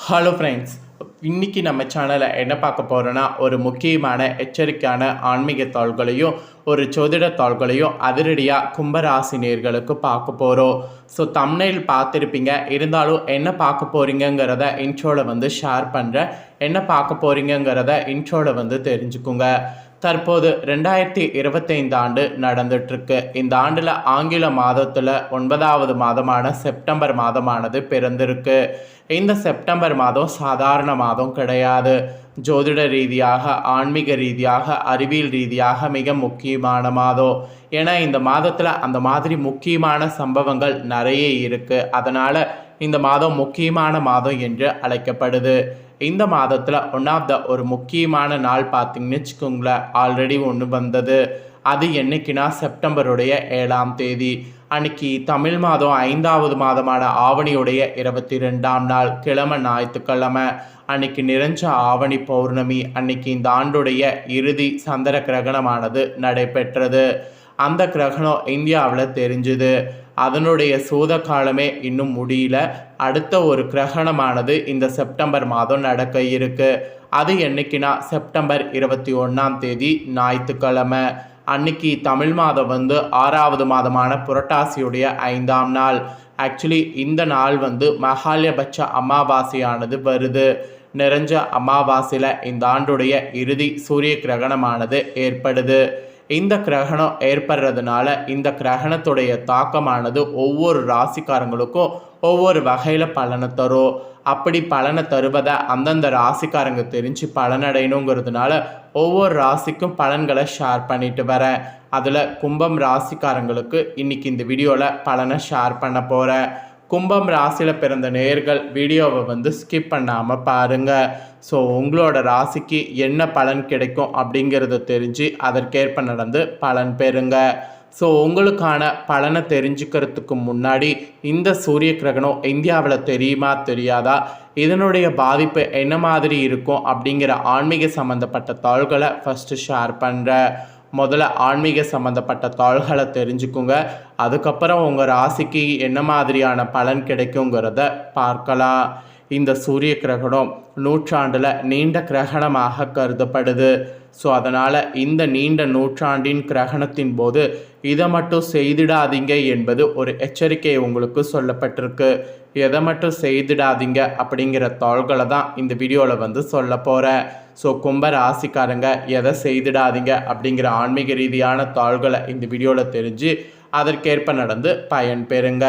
Hello friends இன்றைக்கி நம்ம சேனலில் என்ன பார்க்க போகிறோன்னா ஒரு முக்கியமான எச்சரிக்கையான ஆன்மீக தாள்களையும் ஒரு சோதிட தாள்களையும் அதிரடியாக கும்பராசினியர்களுக்கு பார்க்க போகிறோம் ஸோ தம்னையில் பார்த்துருப்பீங்க. இருந்தாலும் என்ன பார்க்க போகிறீங்கங்கிறத இன்ட்ரோவில் வந்து ஷேர் பண்ணுறேன் என்ன பார்க்க போகிறீங்கங்கிறத இன்ட்ரோவில் வந்து தெரிஞ்சுக்குங்க. தற்போது ரெண்டாயிரத்தி இருபத்தைந்து ஆண்டு நடந்துட்டுருக்கு. இந்த ஆண்டில் ஆங்கில மாதத்தில் ஒன்பதாவது மாதமான செப்டம்பர் மாதமானது பிறந்திருக்கு. இந்த செப்டம்பர் மாதம் சாதாரண மாதம் கிடையாது. ஜோதிட ரீதியாக ஆன்மீக ரீதியாக அறிவியல் ரீதியாக மிக முக்கியமான மாதம். ஏன்னா இந்த மாதத்தில் அந்த மாதிரி முக்கியமான சம்பவங்கள் நிறைய இருக்குது அதனால் இந்த மாதம் முக்கியமான மாதம் என்று அழைக்கப்படுது. இந்த மாதத்தில் ஒன் ஆஃப் த ஒரு முக்கியமான நாள் பார்த்தீங்கன்னு வச்சுக்கோங்களேன். ஆல்ரெடி ஒன்று வந்தது. அது என்னைக்குன்னா செப்டம்பருடைய ஏழாம் தேதி. அன்னைக்கு தமிழ் மாதம் ஐந்தாவது மாதமான ஆவணியுடைய இருபத்தி ரெண்டாம் நாள் கிழமை ஞாயிற்றுக்கிழமை. அன்னைக்கு நிறைஞ்ச ஆவணி பௌர்ணமி அன்னைக்கு இந்த ஆண்டுடைய இறுதி சந்திர கிரகணமானது நடைபெற்றது. அந்த கிரகணம் இந்தியாவில் தெரிஞ்சுது. அதனுடைய சூத காலமே இன்னும் முடியல. அடுத்த ஒரு கிரகணமானது இந்த செப்டம்பர் மாதம் நடக்க இருக்கு. அது என்னைக்குன்னா செப்டம்பர் இருபத்தி ஒன்றாம் தேதி ஞாயிற்றுக்கிழமை. அன்னைக்கு தமிழ் மாதம் வந்து ஆறாவது மாதமான புரட்டாசியுடைய ஐந்தாம் நாள். ஆக்சுவலி இந்த நாள் வந்து மகாலயபட்ச அமாவாசையானது வருது. நிறைஞ்ச அமாவாசையில் இந்த ஆண்டுடைய இறுதி சூரிய கிரகணமானது ஏற்படுது. இந்த கிரகணம் ஏற்படுறதுனால இந்த கிரகணத்துடைய தாக்கமானது ஒவ்வொரு ராசிக்காரங்களுக்கும் ஒவ்வொரு வகையில் பலனை தரும். அப்படி பலனை தருவதை அந்தந்த ராசிக்காரங்க தெரிஞ்சு பலனடையணுங்கிறதுனால ஒவ்வொரு ராசிக்கும் பலன்களை ஷேர் பண்ணிட்டு வரேன். அதில் கும்பம் ராசிக்காரங்களுக்கு இன்னைக்கு இந்த வீடியோவில் பலனை ஷேர் பண்ண போகிறேன் கும்பம் ராசியில் பிறந்த நேர்கள் வீடியோவை வந்து ஸ்கிப் பண்ணாமல் பாருங்கள் ஸோ உங்களோட ராசிக்கு என்ன பலன் கிடைக்கும் அப்படிங்கிறத தெரிஞ்சு அதற்கேற்ப நடந்து பலன் பெறுங்க. ஸோ உங்களுக்கான பலனை தெரிஞ்சுக்கிறதுக்கு முன்னாடி இந்த சூரிய கிரகணம் இந்தியாவில் தெரியுமா தெரியாதா? இதனுடைய பாதிப்பு என்ன மாதிரி இருக்கும் அப்படிங்கிற ஆன்மீக சம்மந்தப்பட்ட தாள்களை ஃபஸ்ட்டு ஷேர் பண்ணுறேன் முதல்ல ஆன்மீக சம்மந்தப்பட்ட தாள்களை தெரிஞ்சுக்குங்க. அதுக்கப்புறம் உங்கள் ராசிக்கு என்ன மாதிரியான பலன் கிடைக்குங்கிறத பார்க்கலாம். இந்த சூரிய கிரகணம் நூற்றாண்டில் நீண்ட கிரகணமாக கருதப்படுது. ஸோ அதனால் இந்த நீண்ட நூற்றாண்டின் கிரகணத்தின் போது இதை மட்டும் செய்திடாதீங்க என்பது ஒரு எச்சரிக்கை உங்களுக்கு சொல்லப்பட்டிருக்கு. எதை மட்டும் செய்திடாதீங்க அப்படிங்கிற தாள்களை தான் இந்த வீடியோவில் வந்து சொல்ல போகிறேன் ஸோ கும்ப ராசிக்காரங்க எதை செய்திடாதீங்க அப்படிங்கிற ஆன்மீக ரீதியான தாள்களை இந்த வீடியோவில் தெரிஞ்சு அதற்கேற்ப நடந்து பயன் பெறுங்க.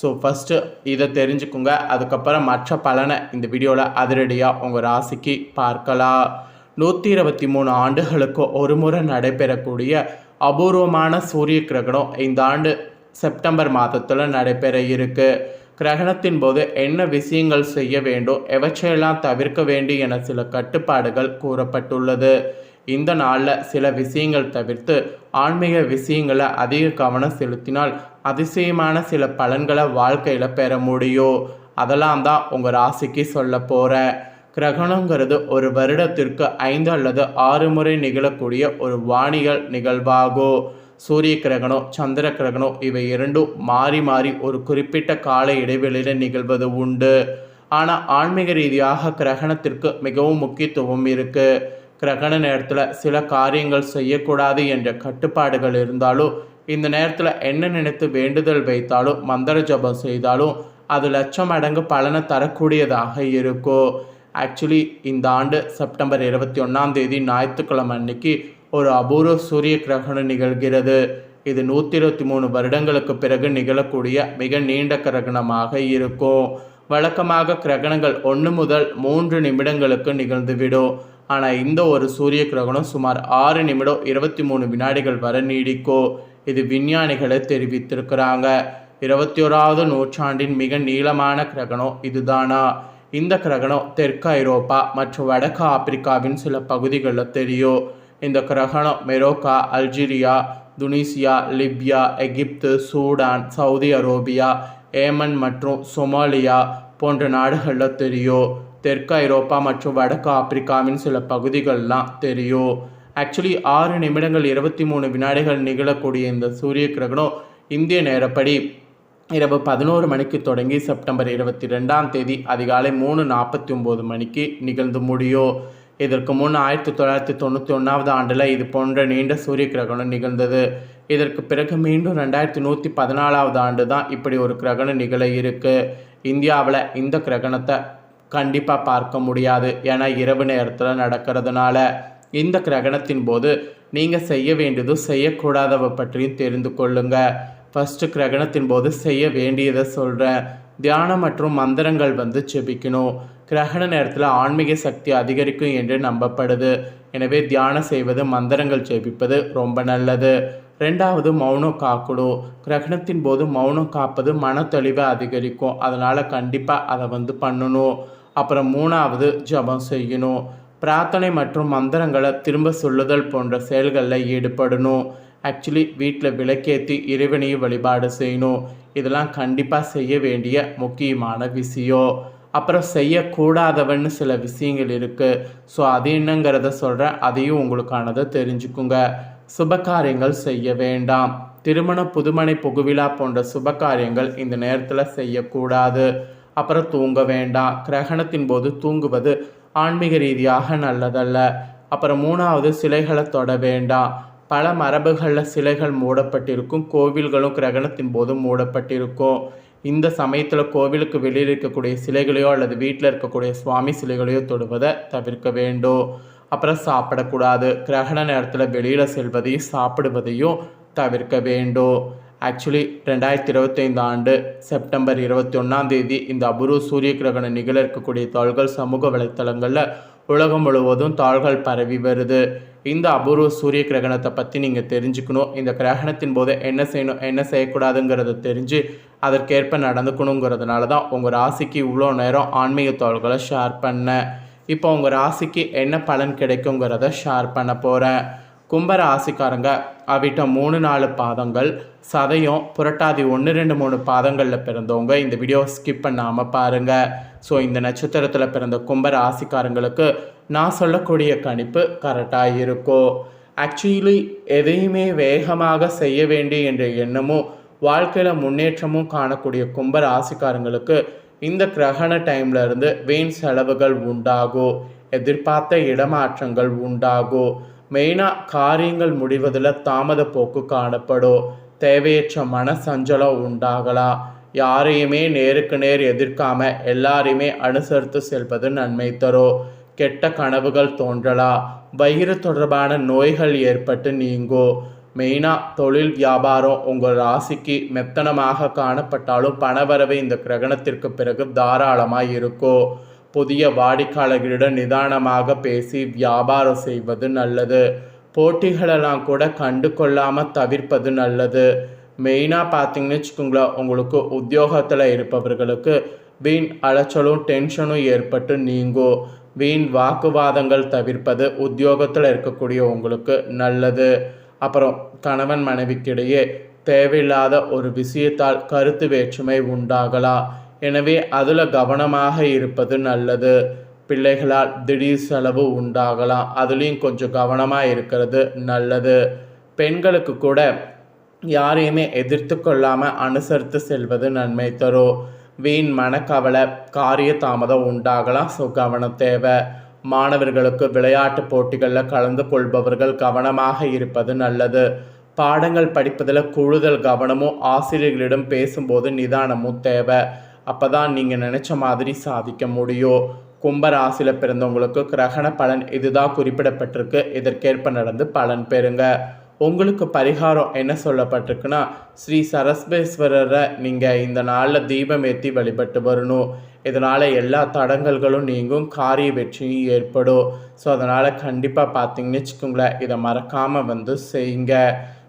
ஸோ ஃபஸ்ட்டு இதை தெரிஞ்சுக்குங்க. அதுக்கப்புறம் மற்ற பலனை இந்த வீடியோவில் அதிரடியாக உங்கள் ராசிக்கு பார்க்கலாம். நூற்றி இருபத்தி மூணு ஆண்டுகளுக்கு ஒரு முறை நடைபெறக்கூடிய அபூர்வமான சூரிய கிரகணம் இந்த ஆண்டு செப்டம்பர் மாதத்தில் நடைபெற இருக்குது கிரகணத்தின் போது என்ன விஷயங்கள் செய்ய வேண்டும் எவற்றையெல்லாம் தவிர்க்க வேண்டும் என சில கட்டுப்பாடுகள் கூறப்பட்டுள்ளது. இந்த நாளில் சில விஷயங்கள் தவிர்த்து ஆன்மீக விஷயங்களை அதிக கவனம் செலுத்தினால் அதிசயமான சில பலன்களை வாழ்க்கையில் பெற முடியும் அதெல்லாம் தான் உங்கள் ராசிக்கு சொல்ல போகிறேன் கிரகணங்கிறது ஒரு வருடத்திற்கு ஐந்து அல்லது ஆறு முறை நிகழக்கூடிய ஒரு வானிகள் நிகழ்வாகும் சூரிய கிரகணம் சந்திர கிரகணம் இவை இரண்டும் மாறி மாறி ஒரு குறிப்பிட்ட கால இடைவெளியில் நிகழ்வது உண்டு. ஆனால் ஆன்மீக ரீதியாக கிரகணத்திற்கு மிகவும் முக்கியத்துவம் இருக்குது கிரகண நேரத்தில் சில காரியங்கள் செய்யக்கூடாது என்ற கட்டுப்பாடுகள் இருந்தாலும் இந்த நேரத்தில் என்ன நினைத்து வேண்டுதல் வைத்தாலும் மந்திர ஜபம் செய்தாலும் அது லட்சம் மடங்கு பலனை தரக்கூடியதாக இருக்கும் ஆக்சுவலி இந்த ஆண்டு செப்டம்பர் இருபத்தி ஒன்றாம் தேதி ஞாயிற்றுக்கிழமை அன்னைக்கு ஒரு அபூர்வ சூரிய கிரகணம் நிகழ்கிறது. இது நூற்றி இருபத்தி மூணு வருடங்களுக்கு பிறகு நிகழக்கூடிய மிக நீண்ட கிரகணமாக இருக்கும். வழக்கமாக கிரகணங்கள் ஒன்று முதல் மூன்று நிமிடங்களுக்கு நிகழ்ந்துவிடும். ஆனால் இந்த ஒரு சூரிய கிரகணம் சுமார் ஆறு நிமிடம் இருபத்தி மூணு வினாடிகள் வரை நீடிக்கும் இது விஞ்ஞானிகளை தெரிவித்திருக்கிறாங்க. இருபத்தி ஓராவது நூற்றாண்டின் மிக நீளமான கிரகணம் இதுதானா? இந்த கிரகணம் தெற்கு ஐரோப்பா மற்றும் வடக்கு ஆப்பிரிக்காவின் சில பகுதிகளில் தெரியும். இந்த கிரகணம் மெரோக்கா அல்ஜீரியா துனிசியா லிபியா எகிப்து சூடான் சவுதி அரேபியா ஏமன் மற்றும் சொமாலியா போன்ற நாடுகளில் தெரியும். தெற்கு ஐரோப்பா மற்றும் வடக்கு ஆப்பிரிக்காவின் சில பகுதிகள்லாம் தெரியும். ஆக்சுவலி ஆறு நிமிடங்கள் இருபத்தி மூணு வினாடிகள் நிகழக்கூடிய இந்த சூரிய கிரகணம் இந்திய நேரப்படி இரவு பதினோரு மணிக்கு தொடங்கி செப்டம்பர் இருபத்தி ரெண்டாம் தேதி அதிகாலை மூணு நாற்பத்தி ஒம்பது மணிக்கு நிகழ்ந்து முடியும். இதற்கு முன் ஆயிரத்தி தொள்ளாயிரத்தி தொண்ணூற்றி ஒன்றாவது ஆண்டில் இது போன்ற நீண்ட சூரிய கிரகணம் நிகழ்ந்தது. இதற்கு பிறகு மீண்டும் ரெண்டாயிரத்தி நூற்றி பதினாலாவது ஆண்டு தான் இப்படி ஒரு கிரகணம் நிகழ இருக்கு. இந்தியாவில் இந்த கிரகணத்தை கண்டிப்பாக பார்க்க முடியாது. ஏன்னா இரவு நேரத்தில் நடக்கிறதுனால இந்த கிரகணத்தின் போது நீங்கள் செய்ய வேண்டியதும் செய்யக்கூடாதவை பற்றியும் தெரிந்து கொள்ளுங்க. ஃபஸ்ட்டு கிரகணத்தின் போது செய்ய வேண்டியதை சொல்கிறேன் தியானம் மற்றும் மந்திரங்கள் வந்து செபிக்கணும் கிரகண நேரத்தில் ஆன்மீக சக்தி அதிகரிக்கும் என்று நம்பப்படுது. எனவே தியானம் செய்வது மந்திரங்கள் ஜெபிப்பது ரொம்ப நல்லது. ரெண்டாவது மௌனம் காக்கணும். கிரகணத்தின் போது மௌனம் காப்பது மனத்தெளிவை அதிகரிக்கும். அதனால் கண்டிப்பாக அதை வந்து பண்ணணும். அப்புறம் மூணாவது ஜபம் செய்யணும். பிரார்த்தனை மற்றும் மந்திரங்களை திரும்ப சொல்லுதல் போன்ற செயல்களில் ஈடுபடணும். ஆக்சுவலி வீட்டில் விளக்கேற்றி இறைவனையும் வழிபாடு செய்யணும். இதெல்லாம் கண்டிப்பாக செய்ய வேண்டிய முக்கியமான விஷயம். அப்புறம் செய்யக்கூடாதவன்னு சில விஷயங்கள் இருக்குது ஸோ அது என்னங்கிறத சொல்கிறேன் அதையும் உங்களுக்கானதை தெரிஞ்சுக்குங்க. சுபகாரியங்கள் செய்ய வேண்டாம். திருமண புதுமனை புகுவிழா போன்ற சுபகாரியங்கள் இந்த நேரத்தில் செய்யக்கூடாது. அப்புறம் தூங்க வேண்டாம் கிரகணத்தின் போது தூங்குவது ஆன்மீக ரீதியாக நல்லதல்ல. அப்புறம் மூணாவது சிலைகளை தொட வேண்டாம் பல மரபுகளில் சிலைகள் மூடப்பட்டிருக்கும். கோவில்களும் கிரகணத்தின் போது மூடப்பட்டிருக்கும். இந்த சமயத்தில் கோவிலுக்கு வெளியில் இருக்கக்கூடிய சிலைகளையோ அல்லது வீட்டில் இருக்கக்கூடிய சுவாமி சிலைகளையோ தொடுவதை தவிர்க்க வேண்டும். அப்புறம் சாப்பிடக்கூடாது. கிரகண நேரத்தில் வெளியில் செல்வதையும் சாப்பிடுவதையும் தவிர்க்க வேண்டும். ஆக்சுவலி ரெண்டாயிரத்தி இருபத்தைந்து ஆண்டு செப்டம்பர் இருபத்தி ஒன்றாம் தேதி இந்த அபூர்வ சூரிய கிரகணம் நிகழ இருக்கக்கூடிய தாள்கள் சமூக வலைத்தளங்களில் உலகம் முழுவதும் தாள்கள் பரவி வருது. இந்த அபூர்வ சூரிய கிரகணத்தை பற்றி நீங்கள் தெரிஞ்சுக்கணும். இந்த கிரகணத்தின் போது என்ன செய்யணும் என்ன செய்யக்கூடாதுங்கிறத தெரிஞ்சு அதற்கேற்ப நடந்துக்கணுங்கிறதுனால தான் உங்கள் ராசிக்கு இவ்வளோ நேரம் ஆன்மீக தாள்களை ஷேர் பண்ணேன். இப்போ உங்கள் ராசிக்கு என்ன பலன் கிடைக்குங்கிறத ஷேர் பண்ண போகிறேன் கும்பராசிக்காரங்க அவிட்ட மூணு நாலு பாதங்கள் சதயம் புரட்டாதி ஒன்று ரெண்டு மூணு பாதங்களில் பிறந்தவங்க. இந்த வீடியோ ஸ்கிப் பண்ணாமல் பாருங்கள் ஸோ இந்த நட்சத்திரத்தில் பிறந்த கும்ப ராசிக்காரங்களுக்கு நான் சொல்லக்கூடிய கணிப்பு கரெக்டாக இருக்கும் ஆக்சுவலி எதையுமே வேகமாக செய்ய வேண்டிய என்ற எண்ணமும் வாழ்க்கையில் முன்னேற்றமும் காணக்கூடிய கும்ப ராசிக்காரங்களுக்கு இந்த கிரகண டைமில் இருந்து வீண் செலவுகள் உண்டாகும் எதிர்பார்த்த இடமாற்றங்கள் உண்டாகும் மெயினாக காரியங்கள் முடிவதில் தாமத போக்கு காணப்படும். தேவையற்ற மன சஞ்சலம் உண்டாகலாம் யாரையுமே நேருக்கு நேர் எதிர்க்காம எல்லாரையுமே அனுசரித்து செல்வது நன்மை தரும் கெட்ட கனவுகள் தோன்றலாம் வயிறு தொடர்பான நோய்கள் ஏற்பட்டு நீங்கும் மெயினாக தொழில் வியாபாரம் உங்கள் ராசிக்கு மெத்தனமாக காணப்பட்டாலும் பணவரவு இந்த கிரகணத்திற்கு பிறகு தாராளமாக இருக்கும் புதிய வாடிக்கையாளர்களிடம் நிதானமாக பேசி வியாபாரம் செய்வது நல்லது. போட்டிகளெல்லாம் கூட கண்டு கொள்ளாமல் தவிர்ப்பது நல்லது. மெயினாக பார்த்தீங்கன்னு வச்சுக்கோங்களேன் உங்களுக்கு உத்தியோகத்தில் இருப்பவர்களுக்கு வீண் அலைச்சலும் டென்ஷனும் ஏற்பட்டு நீங்கும். வீண் வாக்குவாதங்கள் தவிர்ப்பது உத்தியோகத்தில் இருக்கக்கூடிய உங்களுக்கு நல்லது. அப்புறம் கணவன் மனைவிக்கிடையே தேவையில்லாத ஒரு விஷயத்தால் கருத்து வேற்றுமை உண்டாகலாம். எனவே அதில் கவனமாக இருப்பது நல்லது. பிள்ளைகளால் திடீர் செலவு உண்டாகலாம். அதுலேயும் கொஞ்சம் கவனமாக இருக்கிறது நல்லது. பெண்களுக்கு கூட யாரையுமே எதிர்த்து கொள்ளாமல் அனுசரித்து செல்வது நன்மை தரும். வீண் மனக்கவலை காரிய தாமதம் உண்டாகலாம். ஸோ கவனம் தேவை. மாணவர்களுக்கு விளையாட்டு போட்டிகளில் கலந்து கொள்பவர்கள் கவனமாக இருப்பது நல்லது. பாடங்கள் படிப்பதில் கூடுதல் கவனமும் ஆசிரியர்களிடம் பேசும்போது நிதானமும் தேவை. அப்போ தான் நீங்கள் நினச்ச மாதிரி சாதிக்க முடியும் கும்பராசியில் பிறந்தவங்களுக்கு கிரகண பலன் இதுதான் குறிப்பிடப்பட்டிருக்கு. இதற்கேற்ப நடந்து பலன் பெறுங்க. உங்களுக்கு பரிகாரம் என்ன சொல்லப்பட்டிருக்குன்னா ஸ்ரீ சரஸ்வேஸ்வரரை நீங்கள் இந்த நாளில் தீபம் ஏற்றி வழிபட்டு வரணும். இதனால் எல்லா தடங்கல்களும் நீங்கும் காரிய வெற்றியும் ஏற்படும். ஸோ அதனால் கண்டிப்பாக பார்த்தீங்கன்னு வச்சுக்கோங்களேன் இதை மறக்காமல் வந்து செய்யுங்க.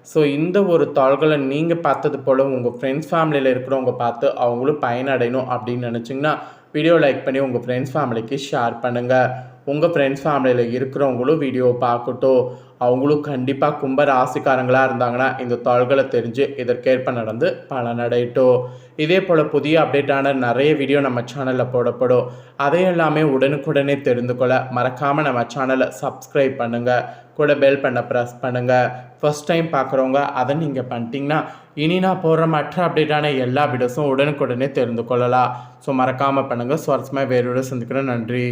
ஸோ இந்த ஒரு தாள்களை நீங்கள் பார்த்தது போல் உங்கள் ஃப்ரெண்ட்ஸ் ஃபேமிலியில் இருக்கிறவங்க பார்த்து அவங்களும் பயனடையணும் அப்படின்னு நினச்சிங்கன்னா வீடியோ லைக் பண்ணி உங்கள் ஃப்ரெண்ட்ஸ் ஃபேமிலிக்கு ஷேர் பண்ணுங்கள் உங்கள் ஃப்ரெண்ட்ஸ் ஃபேமிலியில் இருக்கிறவங்களும் வீடியோ பார்க்கட்டும். அவங்களும் கண்டிப்பாக கும்ப ராசிக்காரங்களாக இருந்தாங்கன்னா இந்த தாள்களை தெரிஞ்சு இதற்கேற்ப நடந்து பலனடையட்டும். இதே போல் புதிய அப்டேட்டான நிறைய வீடியோ நம்ம சேனலில் போடப்படும். அதை எல்லாமே உடனுக்குடனே தெரிந்து கொள்ள மறக்காமல் நம்ம சேனலை சப்ஸ்கிரைப் பண்ணுங்கள் கூட பெல் பண்ண ப்ரெஸ் பண்ணுங்கள் ஃபஸ்ட் டைம் பார்க்குறவங்க அதை நீங்கள் பண்ணிட்டீங்கன்னா இனி நான் போடுற மற்ற அப்டேட்டான எல்லா வீடியோஸும் உடனுக்குடனே தெரிந்து கொள்ளலாம். ஸோ மறக்காமல் பண்ணுங்கள் சுவாரஸ்யமாக வேறு வீடியோ சந்திக்கிறேன். நன்றி.